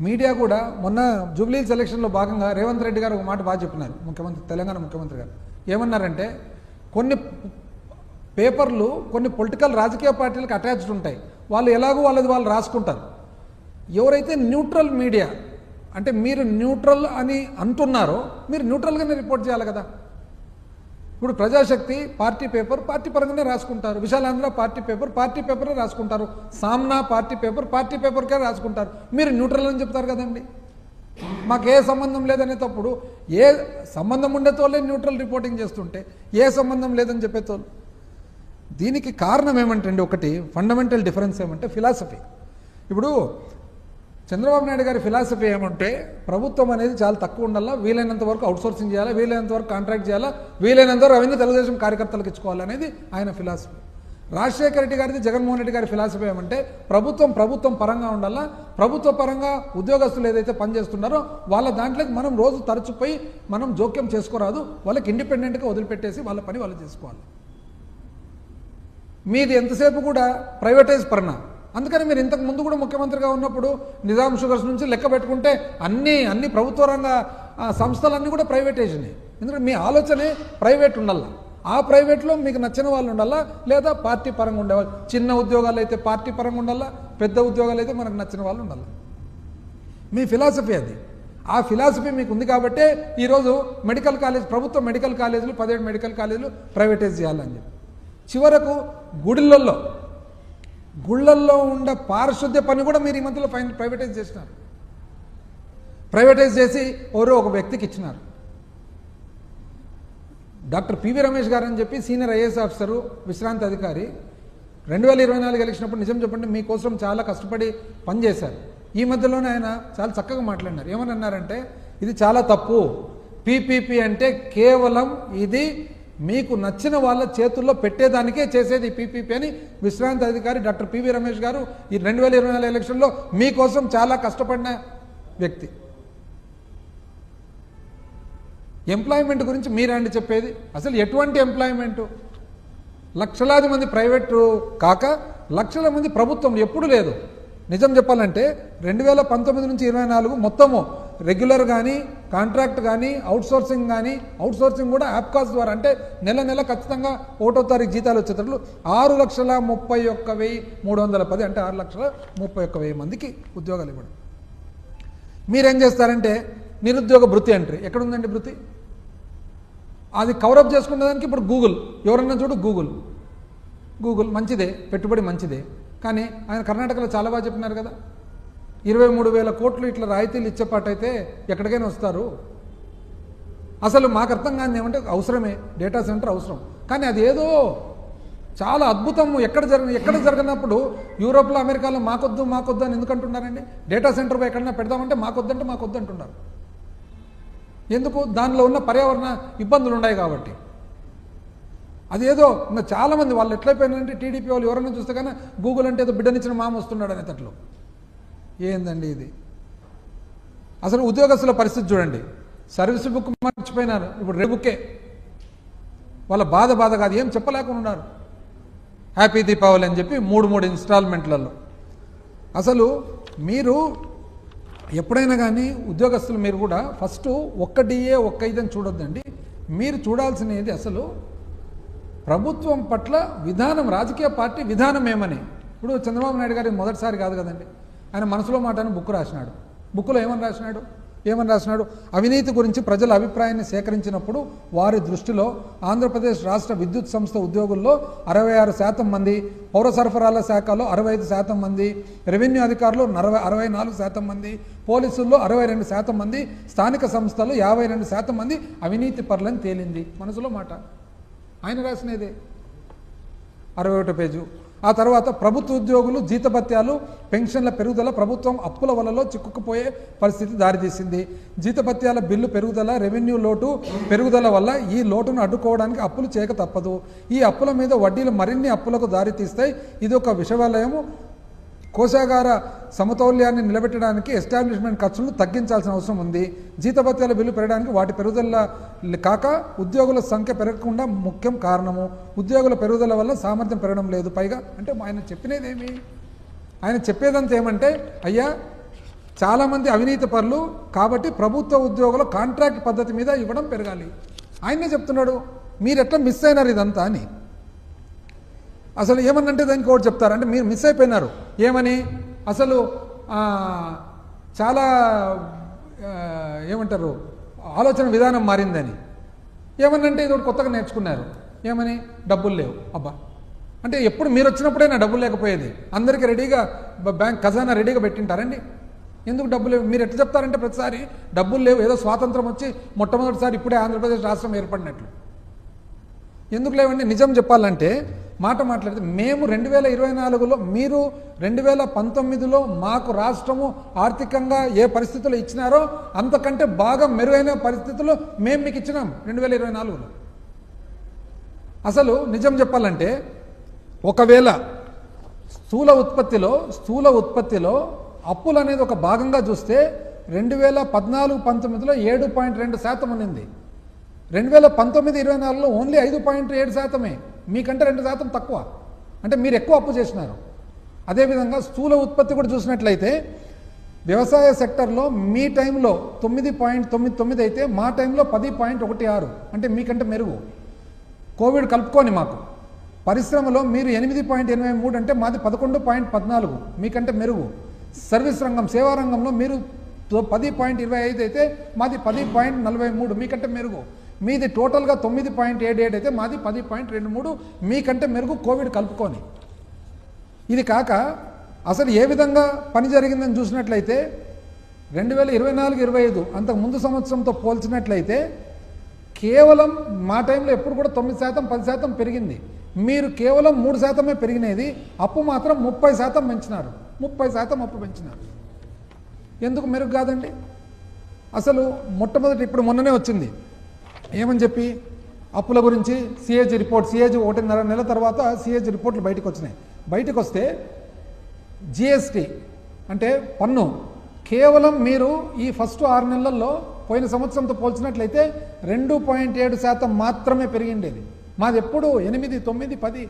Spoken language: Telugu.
మీడియా కూడా మొన్న జూబ్లీ సెలక్షన్లో భాగంగా రేవంత్ రెడ్డి గారు ఒక మాట బాగా చెప్పినారు ముఖ్యమంత్రి తెలంగాణ ముఖ్యమంత్రి గారు. ఏమన్నారంటే కొన్ని పేపర్లు కొన్ని పొలిటికల్ రాజకీయ పార్టీలకు అటాచ్డ్ ఉంటాయి. వాళ్ళు ఎలాగో వాళ్ళది వాళ్ళు రాసుకుంటారు. ఎవరైతే న్యూట్రల్ మీడియా అంటే మీరు న్యూట్రల్ అని అంటున్నారో మీరు న్యూట్రల్గానే రిపోర్ట్ చేయాలి కదా. ఇప్పుడు ప్రజాశక్తి పార్టీ పేపర్ పార్టీ పరంగానే రాసుకుంటారు. విశాలాంధ్ర పార్టీ పేపర్ పార్టీ పేపరే రాసుకుంటారు. సామ్నా పార్టీ పేపర్ పార్టీ పేపర్కే రాసుకుంటారు. మీరు న్యూట్రల్ అని చెప్తారు కదండి. మాకు ఏ సంబంధం లేదనే తప్పుడు ఏ సంబంధం ఉండేతోళ్ళే న్యూట్రల్ రిపోర్టింగ్ చేస్తుంటే ఏ సంబంధం లేదని చెప్పేతోళ్ళు దీనికి కారణం ఏమంటండి? ఒకటి ఫండమెంటల్ డిఫరెన్స్ ఏమంటే ఫిలాసఫీ ఇప్పుడు చంద్రబాబు నాయుడు గారి ఫిలాసఫీ ఏమంటే ప్రభుత్వం అనేది చాలా తక్కువ ఉండాలా వీలైనంత వరకు అవుట్సోర్సింగ్ చేయాలా వీలైనంత వరకు కాంట్రాక్ట్ చేయాలా వీలైనంత వరకు అవన్నీ తెలుగుదేశం కార్యకర్తలకు ఇచ్చుకోవాలనేది ఆయన ఫిలాసఫీ. రాజశేఖర రెడ్డి గారిది జగన్మోహన్ రెడ్డి గారి ఫిలాసఫీ ఏమంటే ప్రభుత్వం ప్రభుత్వం పరంగా ఉండాలా ప్రభుత్వ పరంగా ఉద్యోగస్తులు ఏదైతే పనిచేస్తున్నారో వాళ్ళ దాంట్లోకి మనం రోజు తరచుపోయి మనం జోక్యం చేసుకోరాదు వాళ్ళకి ఇండిపెండెంట్గా వదిలిపెట్టేసి వాళ్ళ పని వాళ్ళు చేసుకోవాలి. మీది ఎంతసేపు కూడా ప్రైవేటైజ్ పరణ. అందుకని మీరు ఇంతకు ముందు కూడా ముఖ్యమంత్రిగా ఉన్నప్పుడు నిజాం షుగర్స్ నుంచి లెక్క పెట్టుకుంటే అన్ని అన్ని ప్రభుత్వ రంగ సంస్థలన్నీ కూడా ప్రైవేటైజనే. ఎందుకంటే మీ ఆలోచనే ప్రైవేట్ ఉండాలా. ఆ ప్రైవేట్లో మీకు నచ్చిన వాళ్ళు ఉండాలా? లేదా పార్టీ పరంగా ఉండేవాళ్ళు? చిన్న ఉద్యోగాలు అయితే పార్టీ పరంగా ఉండాలా? పెద్ద ఉద్యోగాలు అయితే మనకు నచ్చిన వాళ్ళు ఉండాలి. మీ ఫిలాసఫీ అది. ఆ ఫిలాసఫీ మీకు ఉంది కాబట్టే ఈరోజు మెడికల్ కాలేజ్ ప్రభుత్వ మెడికల్ కాలేజీలు పదిహేడు మెడికల్ కాలేజీలు ప్రైవేటైజ్ చేయాలని చెప్పి. చివరకు గుడిలల్లో గుళ్ళల్లో ఉండే పారిశుద్ధ్య పని కూడా మీరు ఈ మధ్యలో ఫైన్ ప్రైవేటైజ్ చేసినారు. ప్రైవేటైజ్ చేసి ఎవరో ఒక వ్యక్తికి ఇచ్చినారు. డాక్టర్ పివి రమేష్ గారు అని చెప్పి సీనియర్ ఐఏఎస్ ఆఫీసరు విశ్రాంతి అధికారి రెండు వేల ఇరవై నాలుగు ఎలక్షనప్పుడు నిజం చెప్పండి మీకోసం చాలా కష్టపడి పనిచేశారు ఈ మధ్యలోనే ఆయన చాలా చక్కగా మాట్లాడినారు. ఏమని అన్నారంటే ఇది చాలా తప్పు. పీపీపీ అంటే కేవలం ఇది మీకు నచ్చిన వాళ్ళ చేతుల్లో పెట్టేదానికే చేసేది పీపీపీ అని విశ్రాంతి అధికారి డాక్టర్ పివి రమేష్ గారు ఈ రెండు వేల ఇరవై నాలుగు ఎలక్షన్లో మీకోసం చాలా కష్టపడిన వ్యక్తి. ఎంప్లాయ్మెంట్ గురించి మీరండి చెప్పేది? అసలు ఎటువంటి ఎంప్లాయ్మెంట్? లక్షలాది మంది ప్రైవేటు కాక లక్షల మంది ప్రభుత్వం ఎప్పుడు లేదు. నిజం చెప్పాలంటే రెండు వేల పంతొమ్మిది నుంచి ఇరవై నాలుగు మొత్తము రెగ్యులర్ కానీ కాంట్రాక్ట్ కానీ అవుట్సోర్సింగ్ కానీ అవుట్సోర్సింగ్ కూడా యాప్కాస్ ద్వారా. అంటే నెల నెల ఖచ్చితంగా ఒకటో తారీఖు జీతాలు వచ్చేటట్లు ఆరు లక్షల ముప్పై ఒక్క వెయ్యి మూడు వందల పది అంటే ఆరు లక్షల ముప్పై ఒక్క వెయ్యి మందికి ఉద్యోగాలు ఇవ్వడం. మీరేం చేస్తారంటే నిరుద్యోగ భృతి అంటారు ఎక్కడుందండి భృతి? అది కవరప్ చేసుకునేదానికి ఇప్పుడు గూగుల్ ఎవరన్నా చూడు గూగుల్ గూగుల్ మంచిదే పెట్టుబడి మంచిదే. కానీ ఆయన కర్ణాటకలో చాలా బాగా చెప్పినారు కదా. ఇరవై మూడు వేల కోట్లు ఇట్లా రాయితీలు ఇచ్చేపాటైతే ఎక్కడికైనా వస్తారు. అసలు మాకు అర్థం కాని ఏమంటే అవసరమే డేటా సెంటర్ అవసరం. కానీ అది ఏదో చాలా అద్భుతం ఎక్కడ జరిగిన ఎక్కడ జరిగినప్పుడు యూరోప్లో అమెరికాలో మాకొద్దు మాకొద్దు అని ఎందుకంటున్నారండి? డేటా సెంటర్ ఎక్కడైనా ఎక్కడన్నా పెడదామంటే మాకొద్దంటే మాకొద్దు అంటున్నారు ఎందుకు? దానిలో ఉన్న పర్యావరణ ఇబ్బందులు ఉన్నాయి కాబట్టి. అదేదో ఇంకా చాలామంది వాళ్ళు ఎట్లయిపోయినారంటే టీడీపీ వాళ్ళు ఎవరైనా చూస్తే కానీ గూగుల్ అంటే ఏదో బిడ్డనిచ్చిన మామ వస్తున్నాడు అనేటట్లు. ఏందండి ఇది? అసలు ఉద్యోగస్తుల పరిస్థితి చూడండి. సర్వీస్ బుక్ మర్చిపోయినారు. ఇప్పుడు రే బుక్కే. వాళ్ళ బాధ బాధ కాదు. ఏం చెప్పలేకుండా ఉన్నారు. హ్యాపీ దీపావళి అని చెప్పి మూడు మూడు ఇన్స్టాల్మెంట్లలో. అసలు మీరు ఎప్పుడైనా కానీ ఉద్యోగస్తులు మీరు కూడా ఫస్ట్ ఒక్క డిఏ ఒక్క ఇదని చూడొద్దండి. మీరు చూడాల్సినది అసలు ప్రభుత్వం పట్ల విధానం రాజకీయ పార్టీ విధానం ఏమని? ఇప్పుడు చంద్రబాబు నాయుడు గారి మొదటిసారి కాదు కదండి. ఆయన మనసులో మాట అని బుక్ రాసినాడు. బుక్లో ఏమని రాసినాడు? ఏమని రాసినాడు? అవినీతి గురించి ప్రజల అభిప్రాయాన్ని సేకరించినప్పుడు వారి దృష్టిలో ఆంధ్రప్రదేశ్ రాష్ట్ర విద్యుత్ సంస్థ ఉద్యోగుల్లో అరవై ఆరు శాతం మంది పౌర సరఫరాల శాఖలో అరవై ఐదు శాతం మంది రెవెన్యూ అధికారులు నరవై అరవై నాలుగు శాతం మంది పోలీసుల్లో అరవై రెండు శాతం మంది స్థానిక సంస్థలు యాభై రెండు శాతం మంది అవినీతి పరులని తేలింది. మనసులో మాట. ఆయన రాసినదే. అరవై ఒకటో పేజు. ఆ తర్వాత ప్రభుత్వ ఉద్యోగులు జీతభత్యాలు పెన్షన్ల పెరుగుదల ప్రభుత్వం అప్పుల వలలో చిక్కుకుపోయే పరిస్థితి దారితీసింది. జీతభత్యాల బిల్లు పెరుగుదల రెవెన్యూ లోటు పెరుగుదల వల్ల ఈ లోటును అడ్డుకోవడానికి అప్పులు చేయక తప్పదు. ఈ అప్పుల మీద వడ్డీలు మరిన్ని అప్పులకు దారితీస్తాయి. ఇది ఒక విషవాలయము. కోశాగార సమతౌల్యాన్ని నిలబెట్టడానికి ఎస్టాబ్లిష్మెంట్ ఖర్చులను తగ్గించాల్సిన అవసరం ఉంది. జీతభత్యాల బిల్లు పెరగడానికి వాటి పెరుగుదల కాక ఉద్యోగుల సంఖ్య పెరగకుండా ముఖ్యం కారణము. ఉద్యోగుల పెరుగుదల వల్ల సామర్థ్యం పెరగడం లేదు. పైగా అంటే ఆయన చెప్పినది ఏమి? ఆయన చెప్పేదంతా ఏమంటే అయ్యా చాలామంది అవినీతి పరులు కాబట్టి ప్రభుత్వ ఉద్యోగులు కాంట్రాక్ట్ పద్ధతి మీద ఇవ్వడం పెరగాలి. ఆయనే చెప్తున్నాడు. మీరు ఎట్లా మిస్ అయినారు ఇదంతా అని. అసలు ఏమన్నంటే దానికి ఒకటి చెప్తారు. అంటే మీరు మిస్ అయిపోయినారు. ఏమని? అసలు చాలా ఏమంటారు? ఆలోచన విధానం మారిందని. ఏమనంటే ఇది ఒకటి కొత్తగా నేర్చుకున్నారు. ఏమని? డబ్బులు లేవు. అబ్బా. అంటే ఎప్పుడు మీరు వచ్చినప్పుడే నా డబ్బులు లేకపోయేది. అందరికీ రెడీగా బ్యాంక్ ఖజానా రెడీగా పెట్టింటారండి. ఎందుకు డబ్బులు లేవు? మీరు ఎట్లా చెప్తారంటే ప్రతిసారి డబ్బులు లేవు. ఏదో స్వాతంత్రం వచ్చి మొట్టమొదటిసారి ఇప్పుడే ఆంధ్రప్రదేశ్ రాష్ట్రం ఏర్పడినట్లు. ఎందుకు లేవండి? నిజం చెప్పాలంటే మాట మాట్లాడితే మేము రెండు వేల ఇరవై నాలుగులో మీరు రెండు వేల పంతొమ్మిదిలో మాకు రాష్ట్రము ఆర్థికంగా ఏ పరిస్థితులు ఇచ్చినారో అంతకంటే బాగా మెరుగైన పరిస్థితులు మేము మీకు ఇచ్చినాం రెండు వేల ఇరవై నాలుగులో. అసలు నిజం చెప్పాలంటే ఒకవేళ స్థూల ఉత్పత్తిలో స్థూల ఉత్పత్తిలో అప్పులు అనేది ఒక భాగంగా చూస్తే రెండు వేల పద్నాలుగు పంతొమ్మిదిలో ఏడు పాయింట్ రెండు శాతం ఉన్నింది. రెండు వేల పంతొమ్మిది ఇరవై నాలుగులో ఓన్లీ ఐదు పాయింట్ ఏడు శాతమే. మీకంటే రెండు శాతం తక్కువ. అంటే మీరు ఎక్కువ అప్పు చేసినారు. అదేవిధంగా స్థూల ఉత్పత్తి కూడా చూసినట్లయితే వ్యవసాయ సెక్టర్లో మీ టైంలో తొమ్మిది పాయింట్ తొమ్మిది తొమ్మిది అయితే మా టైంలో పది పాయింట్ ఒకటి ఆరు. అంటే మీకంటే మెరుగు. కోవిడ్ కలుపుకొని మాకు. పరిశ్రమలో మీరు ఎనిమిది పాయింట్ ఎనభై మూడు అంటే మాది పదకొండు పాయింట్ పద్నాలుగు. మీకంటే మెరుగు. సర్వీస్ రంగం సేవా రంగంలో మీరు తో- పది పాయింట్ ఇరవై ఐదు అయితే మాది పది పాయింట్ నలభై మూడు. మీకంటే మెరుగు. మీది టోటల్గా తొమ్మిది పాయింట్ ఏడు ఏడు అయితే మాది పది పాయింట్ రెండు మూడు మీకంటే మెరుగు కోవిడ్ కలుపుకొని. ఇది కాక అసలు ఏ విధంగా పని జరిగిందని చూసినట్లయితే రెండు వేల ఇరవై నాలుగు ఇరవై ఐదు అంతకు ముందు సంవత్సరంతో పోల్చినట్లయితే కేవలం మా టైంలో ఎప్పుడు కూడా తొమ్మిది శాతం పది శాతం పెరిగింది. మీరు కేవలం మూడు శాతమే పెరిగినది అప్పు మాత్రం ముప్పై శాతం పెంచినారు. ముప్పై శాతం అప్పు పెంచినారు. ఎందుకు మెరుగు కాదండి? అసలు మొట్టమొదటి ఇప్పుడు మొన్ననే వచ్చింది. ఏమని చెప్పి? అప్పుల గురించి సిఏజీ రిపోర్ట్ సిఏజీ ఒకటిన్నర నెల తర్వాత సిఏజీ రిపోర్ట్లు బయటకు వచ్చినాయి. బయటకు వస్తే జిఎస్టి అంటే పన్ను. కేవలం మీరు ఈ ఫస్ట్ ఆరు నెలల్లో పోయిన సంవత్సరంతో పోల్చినట్లయితే రెండు పాయింట్ ఏడు శాతం మాత్రమే పెరిగిండేది. మాది ఎప్పుడు? ఎనిమిది తొమ్మిది పది.